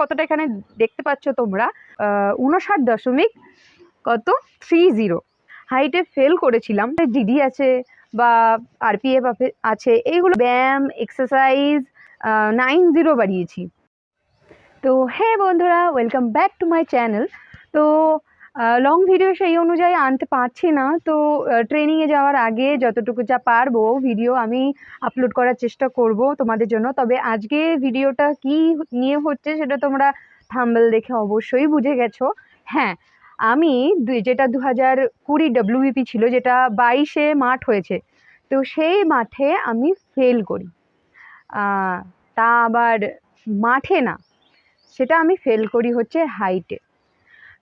কতটা এখানে দেখতে পাচ্ছ তোমরা? উনষাট দশমিক কত? থ্রি জিরো হাইটে ফেল করেছিলাম। জিডি আছে বা আরপিএফ আছে, এইগুলো ব্যায়াম এক্সারসাইজ নাইন জিরো বাড়িয়েছি। তো হ্যাঁ বন্ধুরা welcome back to my channel তো লং ভিডিও সেই অনুযায়ী আনতে পারছি না। তো ট্রেনিংয়ে যাওয়ার আগে যতটুকু যা পারব ভিডিও আমি আপলোড করার চেষ্টা করব তোমাদের জন্য। তবে আজকে ভিডিওটা কি নিয়ে হচ্ছে সেটা তোমরা থাম্বেল দেখে অবশ্যই বুঝে গেছো। হ্যাঁ আমি যেটা দু হাজার কুড়ি ডাব্লিউবিপি ছিল, যেটা বাইশে মাঠ হয়েছে, তো সেই মাঠে আমি ফেল করি। তা আবার মাঠে না, সেটা আমি ফেল করি হচ্ছে হাইটে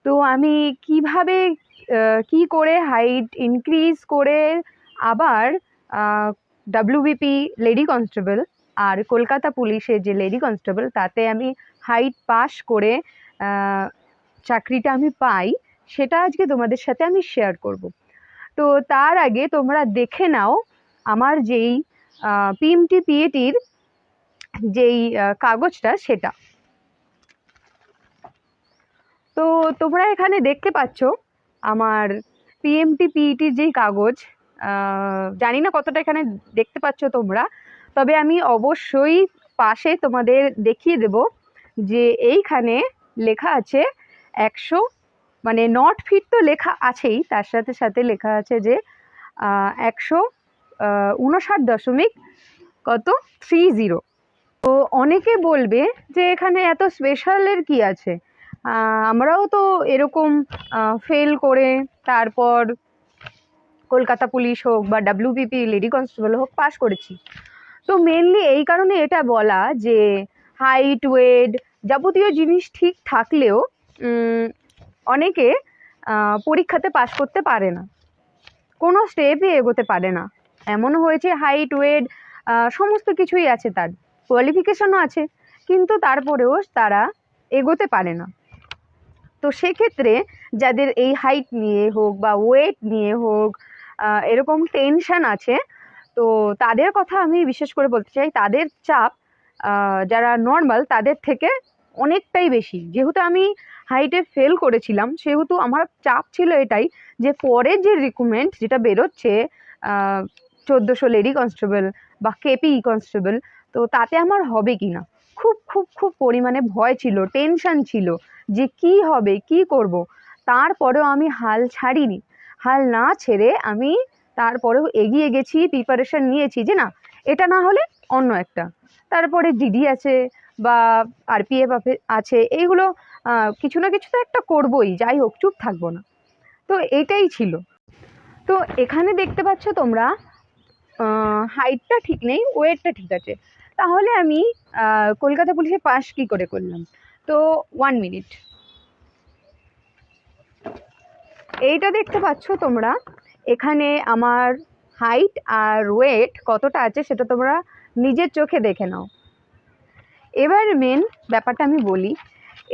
তো আমি কীভাবে কি করে হাইট ইনক্রিজ করে আবার ডাব্লিউবিপি লেডি কনস্টেবল আর কলকাতা পুলিশের যে লেডি কনস্টেবল তাতে আমি হাইট পাস করে চাকরিটা আমি পাই, সেটা আজকে তোমাদের সাথে আমি শেয়ার করব। তো তার আগে তোমরা দেখে নাও আমার যেই পিএমটি পিএটির যেই কাগজটা সেটা। তো তোমরা এখানে দেখতে পাচ্ছ আমার পিএমটি পিইটির যেই কাগজ জানি না কতটা এখানে দেখতে পাচ্ছ তোমরা, তবে আমি অবশ্যই পাশে তোমাদের দেখিয়ে দেব যে এইখানে লেখা আছে একশো মানে নট ফিট তো লেখা আছেই, তার সাথে সাথে লেখা আছে যে একশো উনষাট দশমিক কত থ্রি জিরো। তো অনেকে বলবে যে এখানে এত স্পেশালের কি আছে? আমরাও তো এরকম ফেল করে তারপর কলকাতা পুলিশ হোক বা ডাব্লিউবিপি লেডি কনস্টেবল হোক পাশ করেছি। তো মেনলি এই কারণে এটা বলা যে হাইট ওয়েট যাবতীয় জিনিস ঠিক থাকলেও অনেকে পরীক্ষাতে পাশ করতে পারে না। কোনো স্টেপে এগোতে পারে না। এমনও হয়েছে হাইট ওয়েট সমস্ত কিছুই আছে তার। কোয়ালিফিকেশনও আছে, কিন্তু তারপরেও তারা এগোতে পারে না। তো সেক্ষেত্রে যাদের এই হাইট নিয়ে হোক বা ওয়েট নিয়ে হোক এরকম টেনশন আছে, তো তাদের কথা আমি বিশেষ করে বলতে চাই, তাদের চাপ যারা নর্মাল তাদের থেকে অনেকটাই বেশি। যেহেতু আমি হাইটে ফেল করেছিলাম, সেহেতু আমার চাপ ছিল এটাই যে পরের যে রিক্রুটমেন্ট যেটা বেরোচ্ছে চোদ্দোশো লেডি কনস্টেবল বা কেপি কনস্টেবল, তো তাতে আমার হবে কি না খুব খুব খুব পরিমাণে ভয় ছিল টেনশন ছিল যে কি হবে, কি করব। তারপরেও আমি হাল ছাড়িনি। হাল না ছেড়ে আমি তারপরেও এগিয়ে গেছি প্রিপারেশন নিয়েছি যে না, এটা না হলে অন্য একটা। তারপরে জিডি আছে বা আরপিএফ আছে, এইগুলো কিছু না কিছু তো একটা করবই, যাই হোক, চুপ থাকব না। তো এইটাই ছিল। তো এখানে দেখতে পাচ্ছ তোমরা হাইটটা ঠিক নেই ওয়েটটা ঠিক আছে। তাহলে আমি কলকাতা পুলিশে পাস কি করে করলাম? তো ওয়ান মিনিট এইটা দেখতে পাচ্ছ তোমরা, এখানে আমার হাইট আর ওয়েট কতটা আছে সেটা তোমরা নিজের চোখে দেখে নাও। এবার মেন ব্যাপারটা আমি বলি,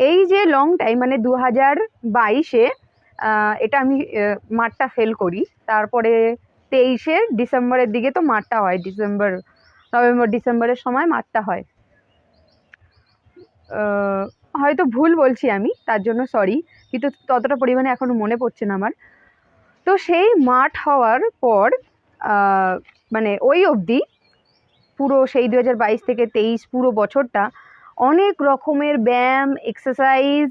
এই যে লং টাইম মানে দু হাজার বাইশে এটা আমি মাঠটা ফেল করি। তারপরে তেইশে, ডিসেম্বরের দিকে তো মাঠটা হয়, ডিসেম্বর নভেম্বর, ডিসেম্বরের সময় মাঠটা হয়। হয়তো ভুল বলছি আমি, তার জন্য সরি কিন্তু ততটা পরিমাণে এখনও মনে পড়ছে না আমার। তো সেই মাঠ হওয়ার পর মানে ওই অবধি পুরো সেই দু হাজার বাইশ থেকে তেইশ পুরো বছরটা অনেক রকমের ব্যায়াম এক্সারসাইজ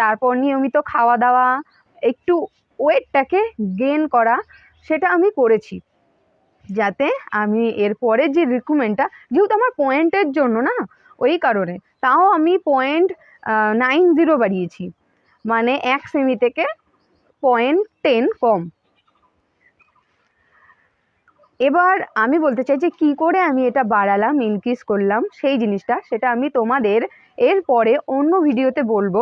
তারপর নিয়মিত খাওয়া দাওয়া, একটু ওয়েটটাকে গেন করা, সেটা আমি করেছি। যাতে আমি এর পরের যে রিক্রুটমেন্টটা যেহেতু আমার পয়েন্টের জন্য না, ওই কারণে, তাও আমি পয়েন্ট নাইন জিরো বাড়িয়েছি। মানে এক সেমি থেকে পয়েন্ট টেন কম। এবার আমি বলতে চাই যে কী করে আমি এটা বাড়ালাম ইনক্রিজ করলাম, সেই জিনিসটা, সেটা আমি তোমাদের এর পরে অন্য ভিডিওতে বলব।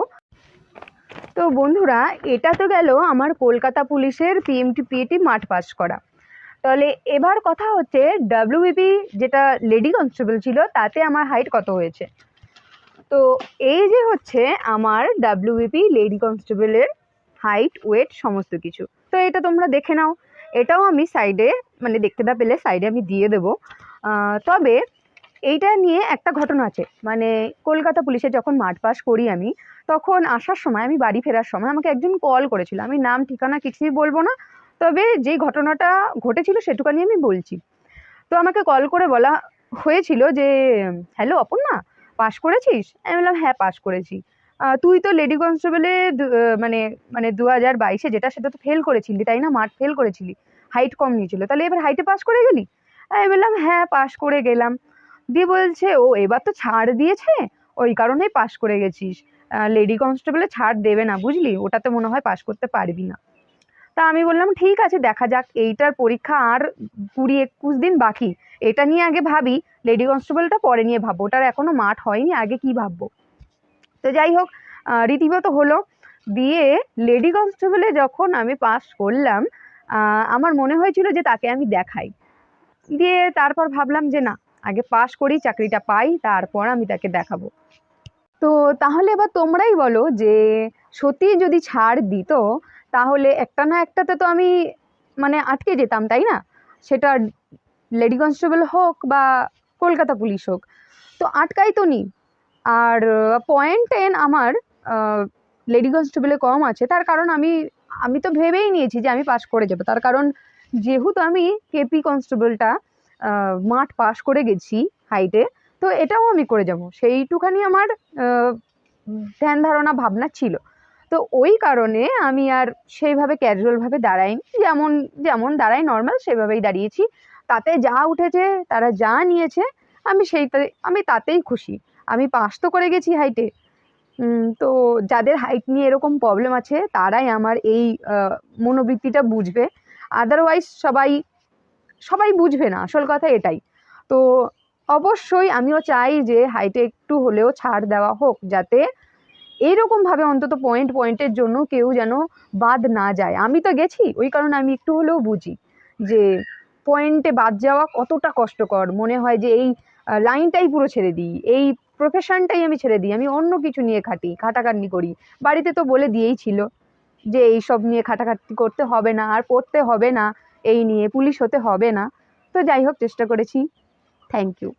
তো বন্ধুরা, এটা তো গেল আমার কলকাতা পুলিশের পিএমটি পিএটি মাঠ পাস করা। তাহলে এবার কথা হচ্ছে ডাব্লিউবিপি যেটা লেডি কনস্টেবল ছিল, তাতে আমার হাইট কত হয়েছে? তো এই যে হচ্ছে আমার ডাব্লিউবিপি লেডি কনস্টেবলের হাইট ওয়েট সমস্ত কিছু। তো এটা তোমরা দেখে নাও। এটাও আমি সাইডে মানে দেখতে না পেলে সাইডে আমি দিয়ে দেবো। তবে এইটা নিয়ে একটা ঘটনা আছে। মানে কলকাতা পুলিশে যখন মাঠ পাস করি আমি, তখন আসার সময়, আমি বাড়ি ফেরার সময় আমাকে একজন কল করেছিল। আমি নাম, ঠিকানা কিছুই বলব না। তবে যে ঘটনাটা ঘটেছিল সেটুকানি আমি বলছি। তো আমাকে কল করে বলা হয়েছিল যে হ্যালো অপর্ণা পাশ করেছিস? আমি বললাম হ্যাঁ পাশ করেছি। তুই তো লেডি কনস্টেবলে মানে মানে দু হাজার বাইশে যেটা সেটা তো ফেল করেছিলি, তাই না? মাঠ ফেল করেছিলি হাইট কম নিয়েছিল। তাহলে এবার হাইটে পাস করে গেলি? আমি বললাম হ্যাঁ পাস করে গেলাম। দিয়ে বলছে, ও, এবার তো ছাড় দিয়েছে? ওই কারণেই পাস করে গেছিস। লেডি কনস্টেবলে ছাড় দেবে না, বুঝলি? ওটাতে মনে হয় পাস করতে পারবি না। তা আমি বললাম, ঠিক আছে, দেখা যাক, এইটার পরীক্ষা আর কুড়ি একুশ দিন বাকি। এটা নিয়ে আগে ভাবি, লেডি কনস্টেবলটা পরে নিয়ে ভাববো। ওটার এখনও মাঠ হয়নি, আগে কি ভাববো? তো যাই হোক রীতিমতো হলো। দিয়ে লেডি কনস্টেবলে যখন আমি পাস করলাম আমার মনে হয়েছিল যে তাকে আমি দেখাই। দিয়ে তারপর ভাবলাম যে না, আগে পাস করি, চাকরিটা পাই, তারপর আমি তাকে দেখাবো। তো তাহলে এবার তোমরাই বলো যে সত্যি যদি ছাড় দিত তাহলে একটা না একটাতে তো আমি মানে আটকে যেতাম, তাই না? সেটা লেডি কনস্টেবল হোক বা কলকাতা পুলিশ হোক। তো আটকাই তো নি। আর পয়েন্ট টেন আমার লেডি কনস্টেবলে কম আছে। তার কারণ আমি আমি তো ভেবেই নিয়েছি যে আমি পাস করে যাব। তার কারণ যেহেতু আমি কেপি কনস্টেবলটা মাঠ পাস করে গেছি হাইটে তো এটাও আমি করে যাব। সেইটুখানি আমার ধ্যান ধারণা ভাবনা ছিল। তো ওই কারণে আমি আর সেইভাবে ক্যাজুয়ালভাবে দাঁড়াইনি। যেমন যেমন দাঁড়াই নর্মাল সেভাবেই দাঁড়িয়েছি। তাতে যা উঠেছে, তারা যা নিয়েছে, আমি সেইটা আমি তাতেই খুশি। আমি পাস তো করে গেছি হাইটে তো যাদের হাইট নিয়ে এরকম প্রবলেম আছে, তারাই আমার এই মনোবৃত্তিটা বুঝবে। আদারওয়াইজ সবাই সবাই বুঝবে না। আসল কথা এটাই। তো অবশ্যই আমিও চাই যে হাইটে একটু হলেও ছাড় দেওয়া হোক, যাতে এইরকমভাবে অন্তত পয়েন্ট পয়েন্টের জন্য কেউ যেন বাদ না যায়। আমি তো গেছি, ওই কারণে আমি একটু হলেও বুঝি যে পয়েন্টে বাদ যাওয়া কতটা কষ্টকর। মনে হয় যে এই লাইনটাই পুরো ছেড়ে দিই, এই প্রফেশনটাই আমি ছেড়ে দিই, আমি অন্য কিছু নিয়ে খাটি, খাটাখাটনি করি। বাড়িতে তো বলে দিয়েই ছিল যে এই সব নিয়ে খাটাখাটনি করতে হবে না, আর পড়তে হবে না, এই নিয়ে পুলিশ হতে হবে না। তো যাই হোক, চেষ্টা করেছি। Thank you